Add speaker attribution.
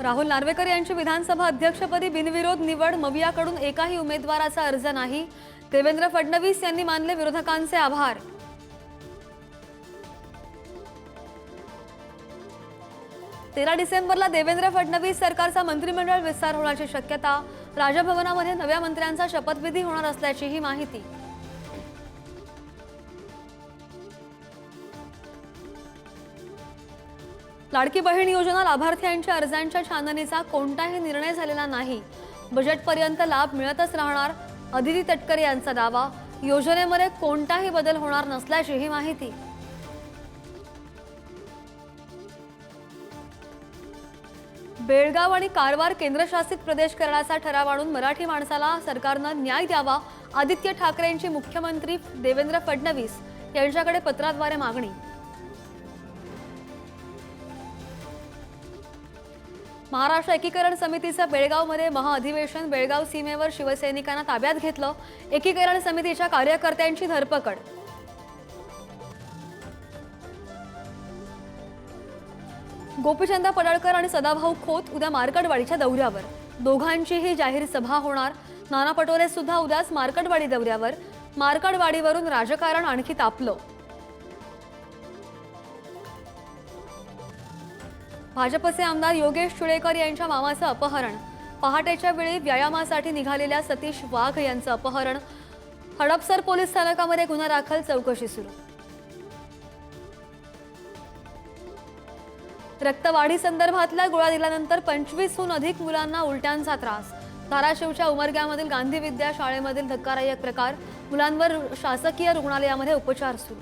Speaker 1: राहुल नार्वेकर यांची विधानसभा अध्यक्षपदी बिनविरोध निवड मवियाकडून एकाही उमेदवाराचा अर्ज नाही. देवेंद्र फडणवीस यांनी मानले विरोधकांचे आभार. तेरा डिसेंबरला देवेंद्र फडणवीस सरकारचा मंत्रिमंडळ विस्तार होण्याची शक्यता. राजभवनामध्ये नव्या मंत्र्यांचा शपथविधी होणार असल्याचीही माहिती. लाडकी बहीण योजना लाभार्थ्यांच्या अर्जांच्या छाननीचा कोणताही निर्णय झालेला नाही. बजेटपर्यंत लाभ मिळतच राहणार अदिती तटकरे यांचा दावा. योजनेमध्ये कोणताही बदल होणार नसल्याची ही माहिती. बेळगाव आणि कारवार केंद्रशासित प्रदेश करण्याचा ठराव आणून मराठी माणसाला सरकारनं न्याय द्यावा आदित्य ठाकरेंची मुख्यमंत्री देवेंद्र फडणवीस यांच्याकडे पत्राद्वारे मागणी. महाराष्ट्र एकीकरण समितीचं बेळगावमध्ये महाअधिवेशन बेळगाव सीमेवर शिवसैनिकांना ताब्यात घेतलं. एकीकरण समितीच्या कार्यकर्त्यांची धरपकड. गोपीचंद पडळकर आणि सदाभाऊ खोत उद्या मार्कटवाडीच्या दौऱ्यावर. दोघांचीही जाहीर सभा होणार. नाना पटोले सुद्धा उद्याच मार्कटवाडी दौऱ्यावर. मार्कटवाडीवरून राजकारण आणखी तापलं. भाजपचे आमदार योगेश चुळेकर यांच्या मामाचं अपहरण. पहाटेच्या वेळी व्यायामासाठी निघालेल्या सतीश वाघ यांचं अपहरण. हडपसर पोलीस स्थानकामध्ये गुन्हा दाखल चौकशी सुरू. रक्तवाढी संदर्भातल्या गोळ्या दिल्यानंतर पंचवीसहून अधिक मुलांना उलट्यांचा त्रास. धाराशिवच्या उमरग्यामधील गांधी विद्या शाळेमधील धक्कादायक प्रकार. मुलांवर शासकीय रुग्णालयामध्ये उपचार सुरू.